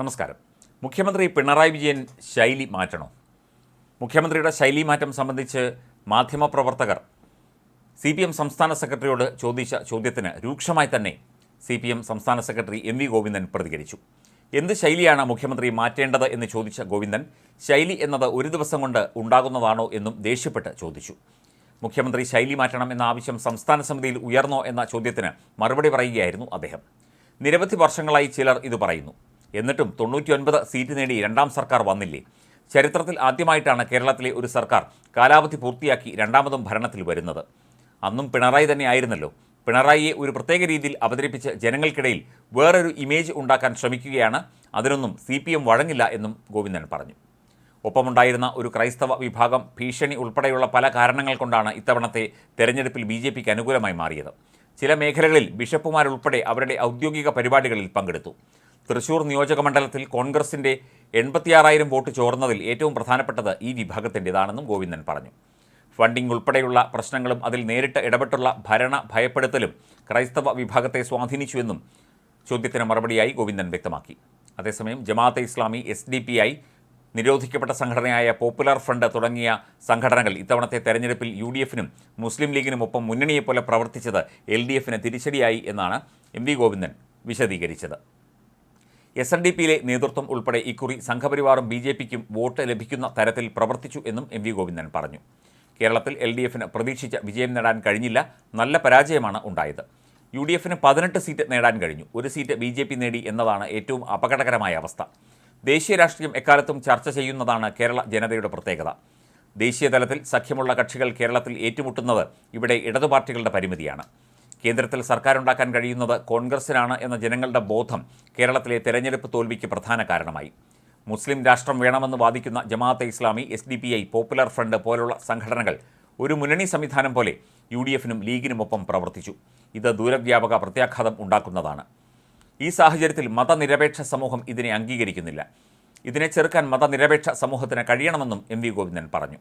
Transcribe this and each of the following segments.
നമസ്കാരം. മുഖ്യമന്ത്രി പിണറായി വിജയൻ ശൈലി മാറ്റണോ? മുഖ്യമന്ത്രിയുടെ ശൈലി മാറ്റം സംബന്ധിച്ച് മാധ്യമപ്രവർത്തകർ സി പി എം സംസ്ഥാന സെക്രട്ടറിയോട് ചോദിച്ച ചോദ്യത്തിന് രൂക്ഷമായി തന്നെ സി പി എം സംസ്ഥാന സെക്രട്ടറി എം വി ഗോവിന്ദൻ പ്രതികരിച്ചു. എന്ത് ശൈലിയാണ് മുഖ്യമന്ത്രി മാറ്റേണ്ടത് എന്ന് ചോദിച്ച ഗോവിന്ദൻ ശൈലി എന്നത് ഒരു ദിവസം കൊണ്ട് ഉണ്ടാകുന്നതാണോ എന്നും ദേഷ്യപ്പെട്ട് ചോദിച്ചു. മുഖ്യമന്ത്രി ശൈലി മാറ്റണം എന്ന ആവശ്യം സംസ്ഥാന സമിതിയിൽ ഉയർന്നോ എന്ന ചോദ്യത്തിന് മറുപടി പറയുകയായിരുന്നു അദ്ദേഹം. നിരവധി വർഷങ്ങളായി ചിലർ ഇത് പറയുന്നു. എന്നിട്ടും തൊണ്ണൂറ്റിയൊൻപത് സീറ്റ് നേടി രണ്ടാം സർക്കാർ വന്നില്ലേ? ചരിത്രത്തിൽ ആദ്യമായിട്ടാണ് കേരളത്തിലെ ഒരു സർക്കാർ കാലാവധി പൂർത്തിയാക്കി രണ്ടാമതും ഭരണത്തിൽ വരുന്നത്. അന്നും പിണറായി തന്നെ ആയിരുന്നല്ലോ. പിണറായിയെ ഒരു പ്രത്യേക രീതിയിൽ അവതരിപ്പിച്ച് ജനങ്ങൾക്കിടയിൽ വേറൊരു ഇമേജ് ഉണ്ടാക്കാൻ ശ്രമിക്കുകയാണ്. അതിനൊന്നും സി പി എം വഴങ്ങില്ല എന്നും ഗോവിന്ദൻ പറഞ്ഞു. ഒപ്പമുണ്ടായിരുന്ന ഒരു ക്രൈസ്തവ വിഭാഗം ഭീഷണി ഉൾപ്പെടെയുള്ള പല കാരണങ്ങൾ കൊണ്ടാണ് ഇത്തവണത്തെ തെരഞ്ഞെടുപ്പിൽ ബി ജെ പിക്ക് അനുകൂലമായി മാറിയത്. ചില മേഖലകളിൽ ബിഷപ്പുമാരുൾപ്പെടെ അവരുടെ ഔദ്യോഗിക പരിപാടികളിൽ പങ്കെടുത്തു. തൃശൂർ നിയോജകമണ്ഡലത്തിൽ കോൺഗ്രസിന്റെ എൺപത്തിയാറായിരം വോട്ട് ചോർന്നതിൽ ഏറ്റവും പ്രധാനപ്പെട്ടത് ഈ വിഭാഗത്തിന്റെതാണെന്നും ഗോവിന്ദൻ പറഞ്ഞു. ഫണ്ടിംഗ് ഉൾപ്പെടെയുള്ള പ്രശ്നങ്ങളും അതിൽ നേരിട്ട് ഇടപെട്ടുള്ള ഭരണ ഭയപ്പെടുത്തലും ക്രൈസ്തവ വിഭാഗത്തെ സ്വാധീനിച്ചുവെന്നും ചോദ്യത്തിന് മറുപടിയായി ഗോവിന്ദൻ വ്യക്തമാക്കി. അതേസമയം Jamaat-e Islami S D P I നിരോധിക്കപ്പെട്ട സംഘടനയായ പോപ്പുലർ ഫ്രണ്ട് തുടങ്ങിയ സംഘടനകൾ ഇത്തവണത്തെ തെരഞ്ഞെടുപ്പിൽ യു ഡി എഫിനും മുസ്ലിം ലീഗിനുമൊപ്പം മുന്നണിയെപ്പോലെ പ്രവർത്തിച്ചത് എൽ ഡി എഫിന് തിരിച്ചടിയായി എന്നാണ് എം വി ഗോവിന്ദൻ വിശദീകരിച്ചത്. എസ് എൻ ഡി പിയിലെ നേതൃത്വം ഉൾപ്പെടെ ഇക്കുറി സംഘപരിവാറും ബി ജെ പിക്കും വോട്ട് ലഭിക്കുന്ന തരത്തിൽ പ്രവർത്തിച്ചു എന്നും എം വി ഗോവിന്ദൻ പറഞ്ഞു. കേരളത്തിൽ എൽ ഡി എഫിന് പ്രതീക്ഷിച്ച വിജയം നേടാൻ കഴിഞ്ഞില്ല. നല്ല പരാജയമാണ് ഉണ്ടായത്. യു ഡി എഫിന് പതിനെട്ട് സീറ്റ് നേടാൻ കഴിഞ്ഞു. ഒരു സീറ്റ് ബി ജെ പി നേടി എന്നതാണ് ഏറ്റവും അപകടകരമായ അവസ്ഥ. ദേശീയ രാഷ്ട്രീയം എക്കാലത്തും ചർച്ച ചെയ്യുന്നതാണ് കേരള ജനതയുടെ പ്രത്യേകത. ദേശീയ തലത്തിൽ സഖ്യമുള്ള കക്ഷികൾ കേരളത്തിൽ ഏറ്റുമുട്ടുന്നത് ഇവിടെ ഇടതു പാർട്ടികളുടെ പരിമിതിയാണ്. കേന്ദ്രത്തിൽ സർക്കാരുണ്ടാക്കാൻ കഴിയുന്നത് കോൺഗ്രസിനാണ് എന്ന ജനങ്ങളുടെ ബോധം കേരളത്തിലെ തെരഞ്ഞെടുപ്പ് തോൽവിക്ക് പ്രധാന കാരണമായി. മുസ്ലിം രാഷ്ട്രം വേണമെന്ന് വാദിക്കുന്ന Jamaat-e Islami S D P I popular front പോലുള്ള സംഘടനകൾ ഒരു മുന്നണി സംവിധാനം പോലെ യു ഡി എഫിനും ലീഗിനുമൊപ്പം പ്രവർത്തിച്ചു. ഇത് ദൂരവ്യാപക പ്രത്യാഘാതം ഉണ്ടാക്കുന്നതാണ്. ഈ സാഹചര്യത്തിൽ മതനിരപേക്ഷ സമൂഹം ഇതിനെ അംഗീകരിക്കുന്നില്ല. ഇതിനെ ചെറുക്കാൻ മതനിരപേക്ഷ സമൂഹത്തിന് കഴിയണമെന്നും എം വി ഗോവിന്ദൻ പറഞ്ഞു.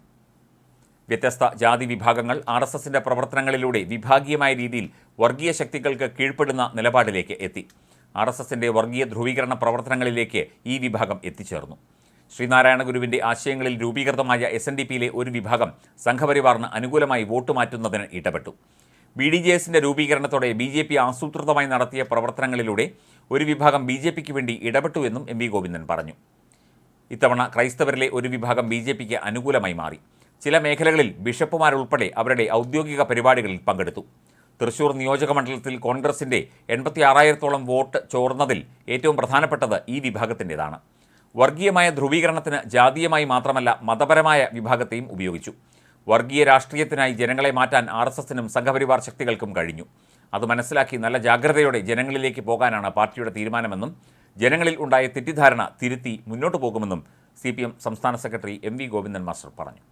വ്യത്യസ്ത ജാതി വിഭാഗങ്ങൾ ആർ എസ് എസിന്റെ പ്രവർത്തനങ്ങളിലൂടെ വിഭാഗീയമായ രീതിയിൽ വർഗീയ ശക്തികൾക്ക് കീഴ്പ്പെടുന്ന നിലപാടിലേക്ക് എത്തി. ആർ എസ് എസിന്റെ വർഗീയ ധ്രുവീകരണ പ്രവർത്തനങ്ങളിലേക്ക് ഈ വിഭാഗം എത്തിച്ചേർന്നു. ശ്രീനാരായണ ഗുരുവിന്റെ ആശയങ്ങളിൽ രൂപീകൃതമായ എസ് എൻ ഡി പിയിലെ ഒരു വിഭാഗം സംഘപരിവാറിന് അനുകൂലമായി വോട്ട് മാറ്റുന്നതിന് ഇടപെട്ടു. ബി ഡി ജെ എസിന്റെ രൂപീകരണത്തോടെ ബി ജെ പി ആസൂത്രിതമായി നടത്തിയ പ്രവർത്തനങ്ങളിലൂടെ ഒരു വിഭാഗം ബി ജെ പിക്ക് വേണ്ടി ഇടപെട്ടു എന്നും എം വി ഗോവിന്ദൻ പറഞ്ഞു. ഇത്തവണ ക്രൈസ്തവരിലെ ഒരു വിഭാഗം ബി ജെ പിക്ക് അനുകൂലമായി മാറി. ചില മേഖലകളിൽ ബിഷപ്പുമാരുൾപ്പെടെ അവരുടെ ഔദ്യോഗിക പരിപാടികളിൽ പങ്കെടുത്തു. തൃശൂർ നിയോജക മണ്ഡലത്തിൽ കോൺഗ്രസിന്റെ എൺപത്തി ആറായിരത്തോളം വോട്ട് ചോർന്നതിൽ ഏറ്റവും പ്രധാനപ്പെട്ടത് ഈ വിഭാഗത്തിന്റെതാണ്. വർഗീയമായ ധ്രുവീകരണത്തിന് ജാതീയമായി മാത്രമല്ല മതപരമായ വിഭാഗത്തെയും ഉപയോഗിച്ചു. വർഗീയ രാഷ്ട്രീയത്തിനായി ജനങ്ങളെ മാറ്റാൻ ആർ എസ് എസിനും സംഘപരിവാർ ശക്തികൾക്കും കഴിഞ്ഞു. അത് മനസ്സിലാക്കി നല്ല ജാഗ്രതയോടെ ജനങ്ങളിലേക്ക് പോകാനാണ് പാർട്ടിയുടെ തീരുമാനമെന്നും ജനങ്ങളിൽ ഉണ്ടായ തെറ്റിദ്ധാരണ തിരുത്തി മുന്നോട്ടു പോകുമെന്നും സി സംസ്ഥാന secretary M V Govindan master പറഞ്ഞു.